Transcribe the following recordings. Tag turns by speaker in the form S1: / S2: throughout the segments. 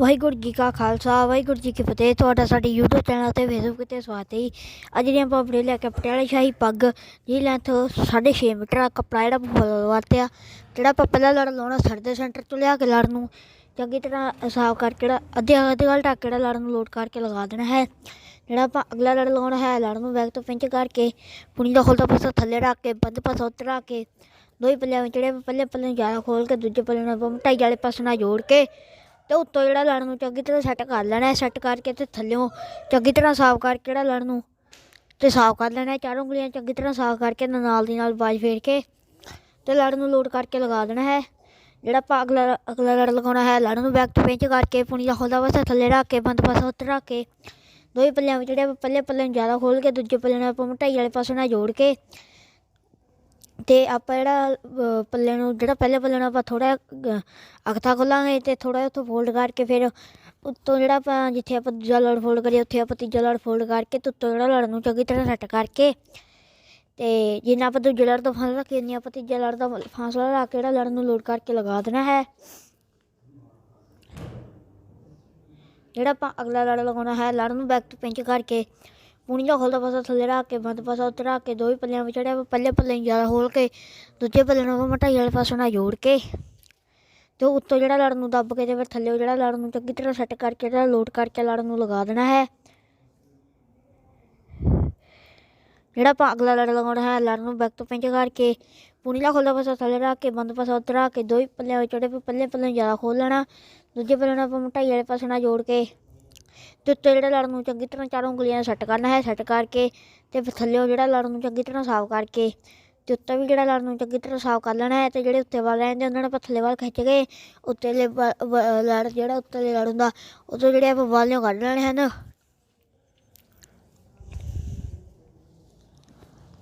S1: ਵਾਹਿਗੁਰੂ ਜੀ ਕਾ ਖਾਲਸਾ, ਵਾਹਿਗੁਰੂ ਜੀ ਕੀ ਫਤਿਹ। ਤੁਹਾਡਾ ਸਾਡੇ YouTube ਚੈਨਲ ਤੇ ਫੇਸਬੁੱਕ ਤੇ ਸਵਾਗਤ ਹੈ ਅੱਜ ਜਿਹੜੀ ਆਪਾਂ ਆਪਣੇ ਲੈ ਕੇ ਪਟਿਆਲੇ ਸ਼ਾਹੀ ਪੱਗ ਦੀ ਲੈਂਥ 6.5 ਮੀਟਰ ਆ, ਕੱਪੜਾ ਜਿਹੜਾ ਆਪਾਂ ਵਰਤਿਆ ਜਿਹੜਾ ਆਪਾਂ ਪਹਿਲਾਂ ਲੜ ਲਾਉਣਾ ਸਰਦੇ ਸੈਂਟਰ ਤੋਂ ਲਿਆ ਕੇ ਲੜ ਨੂੰ, ਚੰਗੀ ਤਰ੍ਹਾਂ ਸਾਫ਼ ਕਰਕੇ ਜਿਹੜਾ ਅੱਧੇ ਅੱਧੇ ਵਾਲ ਢੱਕ ਕੇ ਜਿਹੜਾ ਲੜ ਨੂੰ ਲੋਡ ਕਰਕੇ ਲਗਾ ਦੇਣਾ ਹੈ। ਜਿਹੜਾ ਆਪਾਂ ਅਗਲਾ ਲੜ ਲਾਉਣਾ ਹੈ ਲੜ ਨੂੰ ਬੈਕ ਤੋਂ ਪਿੰਚ ਕਰਕੇ, ਪੁਣੀ ਦਾ ਖੋਲਦਾ ਪਾਸਾ ਥੱਲੇ ਰੱਖ ਕੇ, ਬੰਦ ਪਾਸਾ ਉੱਤੇ ਰੱਖ ਕੇ, ਦੋਈ ਪੱਲਿਆਂ ਵਿੱਚ ਜਿਹੜੇ ਪੱਲੇ ਪੱਲੇ ਨੂੰ ਜ਼ਿਆਦਾ ਖੋਲ ਕੇ, ਦੂਜੇ ਪੱਲੇ ਨੂੰ ਆਪਾਂ ਢਾਈ ਵਾਲੇ ਪਾਸੇ ਨਾਲ ਜੋੜ ਕੇ ਤੇ ਉੱਤੋਂ ਜਿਹੜਾ ਲੜ ਨੂੰ ਚੰਗੀ ਤਰ੍ਹਾਂ ਸੈੱਟ ਕਰ ਲੈਣਾ ਸੈੱਟ ਕਰਕੇ ਤੇ ਥੱਲਿਓਂ ਚੰਗੀ ਤਰ੍ਹਾਂ ਸਾਫ਼ ਕਰਕੇ ਜਿਹੜਾ ਲੜ ਨੂੰ? ਤੇ ਸਾਫ਼ ਕਰ ਲੈਣਾ, ਚਾਰੋਂ ਉਂਗਲੀਆਂ ਚੰਗੀ ਤਰ੍ਹਾਂ ਸਾਫ਼ ਕਰਕੇ ਨਾਲ ਦੀ ਨਾਲ ਬਾਜ ਫੇਰ ਕੇ ਤੇ ਲੜ ਨੂੰ ਲੋਡ ਕਰਕੇ ਲਗਾ ਦੇਣਾ ਹੈ। ਜਿਹੜਾ ਆਪਾਂ ਅਗਲਾ ਅਗਲਾ ਲੜ ਲਗਾਉਣਾ ਹੈ ਲੜ ਨੂੰ ਬੈਕ ਤੋਂ ਪਿੰਚ ਕਰਕੇ ਪੁਣੀ ਦਾ ਖੋਲਦਾ ਪਾਸਾ ਥੱਲੇ ਰੱਖ ਕੇ, ਬੰਦ ਪਾਸਾ ਉੱਤੇ ਰੱਖ ਕੇ, ਦੋਵੇਂ ਪੱਲਿਆਂ ਵਿੱਚ ਜਿਹੜੇ ਆਪਾਂ ਪੱਲੇ ਪੱਲੇ ਨੂੰ ਜ਼ਿਆਦਾ ਖੋਲ ਕੇ, ਦੂਜੇ ਪੱਲੇ ਨੂੰ ਆਪਾਂ ਢਾਈ ਵਾਲੇ ਪਾਸੇ ਨਾਲ ਜੋੜ ਕੇ ਅਤੇ ਆਪਾਂ ਜਿਹੜਾ ਪੱਲੇ ਨੂੰ, ਜਿਹੜਾ ਪਹਿਲੇ ਪੱਲੇ ਨੂੰ ਆਪਾਂ ਥੋੜਾ ਅਖਤਾ ਖੋਲਾਂਗੇ ਅਤੇ ਥੋੜ੍ਹਾ ਜਿਹਾ ਉੱਥੋਂ ਫੋਲਡ ਕਰਕੇ ਫਿਰ ਉੱਤੋਂ ਜਿਹੜਾ ਆਪਾਂ, ਜਿੱਥੇ ਆਪਾਂ ਦੂਜਾ ਲੜ ਫੋਲਡ ਕਰੀਏ, ਉੱਥੇ ਆਪਾਂ ਤੀਜਾ ਲੜ ਫੋਲਡ ਕਰਕੇ ਤੇ ਉੱਤੋਂ ਜਿਹੜਾ ਲੜ ਨੂੰ ਚੰਗੀ ਤਰ੍ਹਾਂ ਸੈੱਟ ਕਰਕੇ ਤੇ ਜਿੰਨਾ ਆਪਾਂ ਦੂਜੇ ਲੜ ਦਾ ਫਾਸਲਾ ਰੱਖੀ ਉਨੀ ਆਪਾਂ ਤੀਜਾ ਲੜ ਦਾ ਫਾਸਲਾ ਰੱਖ ਕੇ ਜਿਹੜਾ ਲੜ ਨੂੰ ਲੋਡ ਕਰਕੇ ਲਗਾ ਦੇਣਾ ਹੈ। ਜਿਹੜਾ ਆਪਾਂ ਅਗਲਾ ਲੜ ਲਗਾਉਣਾ ਹੈ, ਲੜ ਨੂੰ ਬੈਕ ਤੋਂ ਪਿੰਚ ਕਰਕੇ ਪੂਣੀ ਦਾ ਖੋਲਦਾ ਪਾਸਾ ਥੱਲੇ ਰੱਖ ਕੇ, ਬੰਦ ਪਾਸਾ ਉੱਤੇ ਰੱਖ ਕੇ ਦੋਵੇਂ ਪੱਲਿਆਂ ਵਿੱਚ ਜਿਹੜੇ ਆਪਾਂ ਪੱਲੇ ਪੱਲੇ ਨੂੰ ਜ਼ਿਆਦਾ ਖੋਲ ਕੇ, ਦੂਜੇ ਪੱਲੇ ਨੂੰ ਆਪਾਂ ਮਟਾਈ ਵਾਲੇ ਪਾਸੇ ਨਾਲ ਜੋੜ ਕੇ ਤੇ ਉੱਤੋਂ ਜਿਹੜਾ ਲੜ ਨੂੰ ਦੱਬ ਕੇ ਤੇ ਫਿਰ ਥੱਲੇ ਜਿਹੜਾ ਲੜ ਨੂੰ ਚੰਗੀ ਤਰ੍ਹਾਂ ਸੈੱਟ ਕਰਕੇ ਜਿਹੜਾ ਲੋਡ ਕਰਕੇ ਲੜ ਨੂੰ ਲਗਾ ਦੇਣਾ ਹੈ। ਜਿਹੜਾ ਆਪਾਂ ਅਗਲਾ ਲੜ ਲਗਾਉਣਾ ਹੈ, ਲੜ ਨੂੰ ਬੈਕ ਤੋਂ ਪਿੰਚ ਕਰਕੇ ਪੂਣੀ ਦਾ ਪਾਸਾ ਥੱਲੇ ਰੱਖ ਕੇ, ਬੰਦ ਪਾਸਾ ਉੱਤੇ ਰੱਖ ਕੇ ਦੋਵੇਂ ਪੱਲਿਆਂ ਵਿੱਚ ਜਿਹੜੇ ਆਪਾਂ ਪੱਲੇ ਪੱਲੇ ਨੂੰ ਜ਼ਿਆਦਾ ਖੋਲ ਲੈਣਾ। ਦੂਜੇ ਪੱਲੇ ਨੂੰ ਆਪਾਂ ਮਟਾਈ ਵਾਲੇ ਪਾਸੇ ਨਾਲ ਜੋੜ ਕੇ ਤੇ ਉੱਤੇ ਜਿਹੜਾ ਲੜ ਨੂੰ ਚੰਗੀ ਤਰ੍ਹਾਂ ਚਾਰੋਂ ਉਂਗਲੀਆਂ ਸੈੱਟ ਕਰਨਾ ਹੈ ਸੈੱਟ ਕਰਕੇ ਤੇ ਫਿਰ ਥੱਲੇੋਂ ਜਿਹੜਾ ਲੜ ਨੂੰ ਚੰਗੀ ਤਰ੍ਹਾਂ ਸਾਫ਼ ਕਰਕੇ ਤੇ ਉੱਤੇ ਵੀ ਜਿਹੜਾ ਲੜ ਨੂੰ ਚੰਗੀ ਤਰ੍ਹਾਂ ਸਾਫ਼ ਕਰ ਲੈਣਾ ਹੈ ਤੇ ਜਿਹੜੇ ਉੱਤੇ ਵਾਲ ਰਹਿੰਦੇ ਉਹਨਾਂ ਨੂੰ ਆਪਾਂ ਥੱਲੇ ਵਾਲ ਖਿੱਚ ਕੇ ਉੱਤੇਲੇ ਵ- ਵ- ਲੜ ਜਿਹੜਾ ਉੱਤੇਲੇ ਲੜ ਹੁੰਦਾ ਉਹ ਤੋਂ ਜਿਹੜੇ ਆਪਾਂ ਵਾਲਿਓ ਕੱਢ ਲੈਣੇ ਹਨ।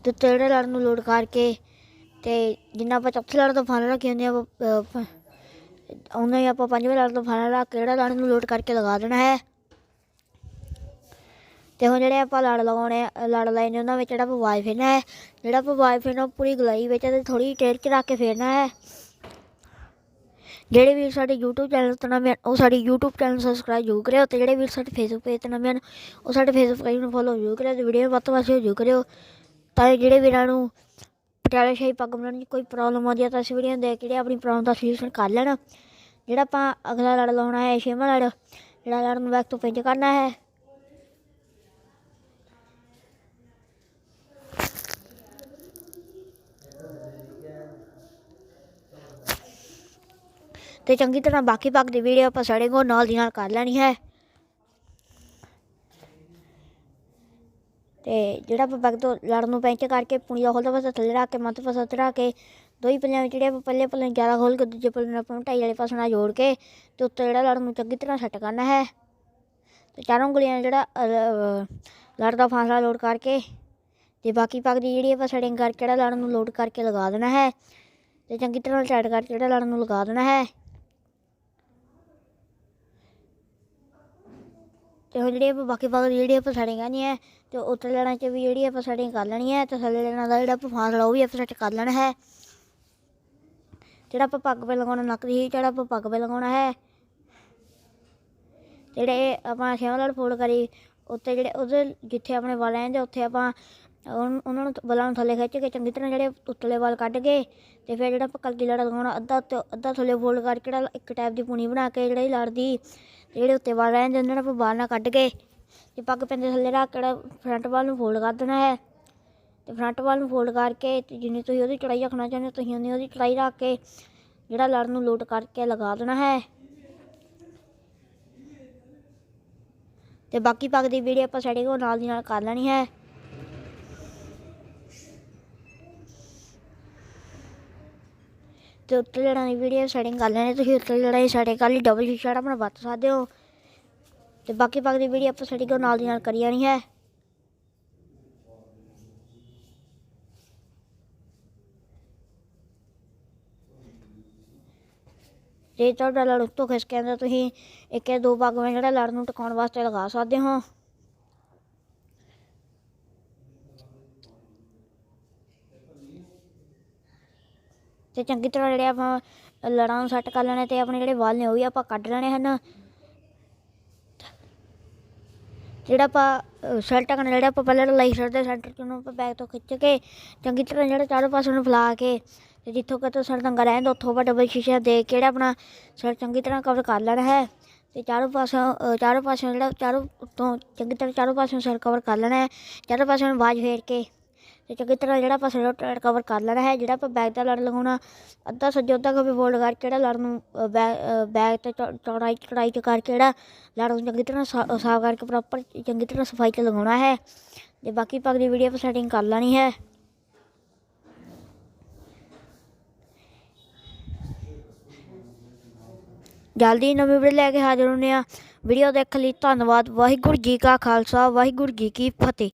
S1: ਤੇ ਉੱਤੇ ਜਿਹੜੇ ਲੜ ਨੂੰ ਲੋਡ ਕਰਕੇ ਤੇ ਜਿੰਨਾ ਆਪਾਂ ਚੌਥੇ ਲੜ ਤੋਂ ਫਾਲ ਰੱਖੀ ਹੁੰਦੇ ਆ ਆਪਾਂ ਅਹ, ਉਹਨਾਂ ਹੀ ਆਪਾਂ ਪੰਜਵੇਂ ਲੜ ਤੋਂ ਫਾਲ ਰੱਖ ਕੇ ਜਿਹੜਾ ਲੜ ਨੂੰ ਲੋਡ ਕਰਕੇ ਲਗਾ ਦੇਣਾ ਹੈ। ਤੇ ਹੁਣ ਜਿਹੜੇ ਆਪਾਂ ਲੜ ਲਗਾਉਣੇ ਆ ਲੜ ਲਾਏ ਨੇ ਉਹਨਾਂ ਵਿੱਚ ਜਿਹੜਾ ਆਪਾਂ ਵਾਈ ਫੇਰਨਾ ਹੈ ਜਿਹੜਾ ਆਪਾਂ ਵਾਈ ਫੇਰਨਾ ਉਹ ਪੂਰੀ ਗਲਾਈ ਵਿੱਚ ਤੇ ਥੋੜੀ ਟੇਰ ਚ ਰੱਖ ਕੇ ਫੇਰਨਾ ਹੈ। ਜਿਹੜੇ ਵੀਰ ਸਾਡੇ YouTube ਚੈਨਲ ਤੋਂ ਨਵੇਂ ਹਨ, ਉਹ ਸਾਡੀ YouTube ਚੈਨਲ ਸਬਸਕ੍ਰਾਈਬ ਜ਼ਰੂਰ ਕਰਿਓ ਤੇ ਜਿਹੜੇ ਵੀਰ ਸਾਡੇ Facebook ਪੇਜ ਤੋਂ ਨਵੇਂ ਹਨ ਉਹ ਸਾਡੇ Facebook ਪੇਜ ਨੂੰ ਫੋਲੋ ਜ਼ਰੂਰ ਕਰਿਓ ਤੇ ਵੀਡੀਓ ਨੂੰ ਵੱਧ ਤੋਂ ਵੱਧ ਸ਼ੇਅਰ ਜ਼ਰੂਰ ਕਰਿਓ। ਤਾਂ ਜਿਹੜੇ ਵੀਰਾਂ ਨੂੰ ਪਟਿਆਲਾ ਸ਼ਾਹੀ ਪੱਗ ਬਣਾਉਣ 'ਚ ਕੋਈ ਪ੍ਰੋਬਲਮ ਆਉਂਦੀ ਹੈ ਤਾਂ ਇਸ ਵੀਡੀਓ ਨੂੰ ਦੇਖ ਕੇ ਆਪਣੀ ਪ੍ਰੋਬਲਮ ਦਾ ਸੋਲੂਸ਼ਨ ਕਰ ਲੈਣ। ਜਿਹੜਾ ਆਪਾਂ ਅਗਲਾ ਲੜ ਲਾਉਣਾ ਹੈ ਛੇਵਾਂ ਲੜ ਜਿਹੜਾ ਲੜਨ ਨੂੰ ਤੋਂ ਪਿੰਜ ਕਰਨਾ ਹੈ। ਤੇ ਚੰਗੀ ਤਰ੍ਹਾਂ ਬਾਕੀ ਪੱਗ ਦੀ ਵੀਡੀਓ ਆਪਾਂ ਸੜੇ ਕੋ ਨਾਲ ਦੀ ਨਾਲ ਕਰ ਲੈਣੀ ਹੈ। ਤੇ ਜਿਹੜਾ ਆਪਾਂ ਪੱਗ ਤੋਂ ਲੜ ਨੂੰ ਪੈਂਚ ਕਰਕੇ ਪੁਣੀ ਦਾ ਖੋਲਦਾ ਪਾਸਾ ਥੱਲੇ ਰੱਖ ਕੇ ਮੱਧ ਪਾਸਾ ਉੱਤੇ ਰੱਖ ਕੇ ਦੋਈ ਪੱਲਿਆਂ ਵਿੱਚ ਜਿਹੜੇ ਆਪਾਂ ਪੱਲੇ ਪੱਲੇ ਜ਼ਿਆਦਾ ਖੋਲ ਕੇ ਦੂਜੇ ਪੱਲੇ ਨੂੰ ਆਪਾਂ ਢਾਈ ਵਾਲੇ ਪਾਸੇ ਨਾਲ ਜੋੜ ਕੇ ਤੇ ਉੱਤੇ ਜਿਹੜਾ ਲੜ ਨੂੰ ਚੰਗੀ ਤਰ੍ਹਾਂ ਸੈੱਟ ਕਰਨਾ ਹੈ। ਤੇ ਚਾਰੋਂ ਗਲੀਆਂ ਜਿਹੜਾ ਅਹ, ਲੜ ਦਾ ਫਾਸਲਾ ਲੋਡ ਕਰਕੇ ਤੇ ਬਾਕੀ ਪੱਗ ਦੀ ਜਿਹੜੀ ਆਪਾਂ ਸੈਟਿੰਗ ਕਰਕੇ ਜਿਹੜਾ ਲੜਨ ਨੂੰ ਲੋਡ ਕਰਕੇ ਲਗਾ ਦੇਣਾ ਹੈ। ਤੇ ਚੰਗੀ ਤਰ੍ਹਾਂ ਸੈੱਟ ਕਰਕੇ ਜਿਹੜਾ ਲੜਨ ਨੂੰ ਲਗਾ ਦੇਣਾ ਹੈ। ਤੇ ਹੁਣ ਜਿਹੜੀ ਆਪਾਂ ਬਾਕੀ ਪੱਗ ਜਿਹੜੀ ਆਪਾਂ ਸੈਟਿੰਗ ਕਰਨੀ ਹੈ ਤੇ ਉੱਤੇ ਲੈਣਾ ਚ ਵੀ ਜਿਹੜੀ ਆਪਾਂ ਸੈਟਿੰਗ ਕਰ ਲੈਣੀ ਹੈ ਤੇ ਥੱਲੇ ਲੈਣਾ ਦਾ ਜਿਹੜਾ ਆਪਾਂ ਫਾਸਲਾ ਉਹ ਵੀ ਆਪਾਂ ਸੈੱਟ ਕਰ ਲੈਣਾ ਹੈ। ਜਿਹੜਾ ਆਪਾਂ ਪੱਗ 'ਤੇ ਲਗਾਉਣਾ ਨੱਕ ਦੀ, ਜਿਹੜਾ ਆਪਾਂ ਪੱਗ ਪੇ ਲਗਾਉਣਾ ਹੈ। ਜਿਹੜੇ ਆਪਾਂ ਛੇਵਾਂ ਲੜ ਫੋਲਡ ਕਰੀ ਉੱਤੇ ਜਿਹੜੇ ਉਹਦੇ ਜਿੱਥੇ ਆਪਣੇ ਵਾਲ ਰਹਿੰਦੇ ਉੱਥੇ ਆਪਾਂ ਉਹਨਾਂ ਨੂੰ ਬਲਾਂ ਨੂੰ ਥੱਲੇ ਖਿੱਚ ਕੇ ਚੰਗੀ ਤਰ੍ਹਾਂ ਜਿਹੜੇ ਉੱਤਲੇ ਵਾਲ ਕੱਢ ਕੇ ਤੇ ਫਿਰ ਜਿਹੜਾ ਆਪਾਂ ਕਲਗੀ ਲੜ ਲਗਾਉਣਾ ਅੱਧਾ ਉੱਤੇ, ਅੱਧਾ ਥੱਲੇ ਫੋਲਡ ਕਰਕੇ ਜਿਹੜਾ ਇੱਕ ਟਾਈਪ ਦੀ ਪੂਣੀ ਬਣਾ ਕੇ ਜਿਹੜੀ ਲੜਦੀ, ਤੇ ਜਿਹੜੇ ਉੱਤੇ ਵਾਲ ਰਹਿੰਦੇ ਉਹਨਾਂ ਨੂੰ ਆਪਾਂ ਬਾਹਰ ਨਾਲ ਕੱਢ ਕੇ ਤੇ ਪੱਗ ਪੈਂਦੇ ਥੱਲੇ ਰੱਖ ਕੇ ਜਿਹੜਾ ਫਰੰਟ ਵਾਲ ਨੂੰ ਫੋਲਡ ਕਰ ਦੇਣਾ ਹੈ। ਤੇ ਫਰੰਟ ਵਾਲ ਨੂੰ ਫੋਲਡ ਕਰਕੇ ਤੇ ਜਿੰਨੀ ਤੁਸੀਂ ਉਹਦੀ ਚੜਾਈ ਰੱਖਣਾ ਚਾਹੁੰਦੇ ਹੋ, ਤੁਸੀਂ ਉਨੀ ਉਹਦੀ ਚੜਾਈ ਰੱਖ ਕੇ ਜਿਹੜਾ ਲੜ ਨੂੰ ਲੋਡ ਕਰਕੇ ਲਗਾ ਦੇਣਾ ਹੈ। ਤੇ ਬਾਕੀ ਪੱਗ ਦੀ ਵੀਡੀਓ ਆਪਾਂ ਸੈਟਿੰਗ ਉਹ ਨਾਲ ਦੀ ਨਾਲ ਕਰ ਲੈਣੀ ਹੈ। ਤੇ ਉੱਤੇ ਲੜਾਂ ਦੀ ਵੀਡੀਓ ਸੈਟਿੰਗ ਕਰ ਲੈਣੀ, ਤੁਸੀਂ ਉੱਤੇ ਲੜਾਈ ਸੈਟਿੰਗ ਕਰ ਲਈ ਡਬਲ ਸ਼ੀਸ਼ਾ ਆਪਣਾ ਵਰਤ ਸਕਦੇ ਹੋ। ਤੇ ਬਾਕੀ ਪੱਗ ਦੀ ਵੀਡੀਓ ਆਪਾਂ ਸੈਟਿੰਗ ਉਹ ਨਾਲ ਦੀ ਨਾਲ ਕਰੀ ਜਾਣੀ ਹੈ। ਜੇ ਤੁਹਾਡਾ ਲੜ ਉੱਤੋਂ ਖਿਸਕ ਜਾਂਦਾ, ਤੁਸੀਂ ਇੱਕ ਜਾਂ ਦੋ ਪੱਗ ਵਿੱਚ ਜਿਹੜਾ ਲੜ ਨੂੰ ਟਿਕਾਉਣ ਵਾਸਤੇ ਲਗਾ ਸਕਦੇ ਹੋ। ਤੇ ਚੰਗੀ ਤਰ੍ਹਾਂ ਜਿਹੜੇ ਆਪਾਂ ਲੜਾਂ ਨੂੰ ਸੈੱਟ ਕਰ ਲੈਣੇ ਤੇ ਆਪਣੇ ਜਿਹੜੇ ਵਾਲ ਨੇ ਉਹ ਵੀ ਆਪਾਂ ਕੱਢ ਲੈਣੇ ਹਨ। ਜਿਹੜਾ ਆਪਾਂ ਸ਼ਰਟ ਟਕਣਾ ਜਿਹੜਾ ਆਪਾਂ ਪਹਿਲਾਂ ਲਾਈ ਸ਼ਰਟ ਦੇ ਸੈਂਟਰ ਚ ਉਹਨੂੰ ਆਪਾਂ ਬੈਗ ਤੋਂ ਖਿੱਚ ਕੇ ਚੰਗੀ ਤਰ੍ਹਾਂ ਜਿਹੜਾ ਚਾਰੋਂ ਪਾਸੇ ਨੂੰ ਫੈਲਾ ਕੇ ਤੇ ਜਿੱਥੋਂ ਕਿਤੋਂ ਸਰ ਤੰਗਾ ਰਹਿੰਦਾ ਉੱਥੋਂ ਆਪਾਂ ਡਬਲ ਸ਼ੀਸ਼ਾ ਦੇ ਕੇ ਜਿਹੜਾ ਆਪਣਾ ਸਰ ਚੰਗੀ ਤਰ੍ਹਾਂ ਕਵਰ ਕਰ ਲੈਣਾ ਹੈ ਤੇ ਚਾਰੋਂ ਪਾਸੋਂ ਚਾਰੋਂ ਪਾਸੋਂ ਜਿਹੜਾ ਚਾਰੋਂ ਤੋਂ ਚੰਗੀ ਤਰ੍ਹਾਂ ਚਾਰੋਂ ਪਾਸੋਂ ਸਰ ਕਵਰ ਕਰ ਲੈਣਾ ਹੈ, ਚਾਰੋਂ ਪਾਸੋਂ ਨੂੰ ਬਾਜ ਫੇਰ ਕੇ ਤੇ ਚੰਗੀ ਤਰ੍ਹਾਂ ਜਿਹੜਾ ਆਪਾਂ ਸਿਰ ਕਵਰ ਕਰ ਲੈਣਾ ਹੈ, ਜਿਹੜਾ ਆਪਾਂ ਬੈਗ ਦਾ ਲੜ ਲਗਾਉਣਾ ਅੱਧਾ ਸੱਜੇ ਅੱਧਾ ਖੱਬੇ ਫੋਲਡ ਕਰਕੇ ਜਿਹੜਾ ਲੜ ਨੂੰ ਬੈਗ ਤੇ ਚੌੜਾਈ ਚੌੜਾਈ ਚ ਕਰਕੇ ਜਿਹੜਾ ਲੜ ਨੂੰ ਚੰਗੀ ਤਰ੍ਹਾਂ ਸਾਫ਼ ਕਰਕੇ ਪ੍ਰੋਪਰ ਚੰਗੀ ਤਰ੍ਹਾਂ ਸਫ਼ਾਈ ਚ ਲਗਾਉਣਾ ਹੈ। ਤੇ ਬਾਕੀ ਪੱਗ ਦੀ ਵੀਡੀਓ ਆਪਾਂ ਸੈਟਿੰਗ ਕਰ ਲੈਣੀ ਹੈ। ਜਲਦੀ ਨਵੀਂ ਵੀਡੀਓ ਲੈ ਕੇ ਹਾਜ਼ਰ ਹੁੰਦੇ ਆ ਵੀਡੀਓ ਦੇਖਣ ਲਈ ਧੰਨਵਾਦ। ਵਾਹਿਗੁਰੂ ਜੀ ਕਾ ਖਾਲਸਾ, ਵਾਹਿਗੁਰੂ ਜੀ ਕੀ ਫਤਿਹ।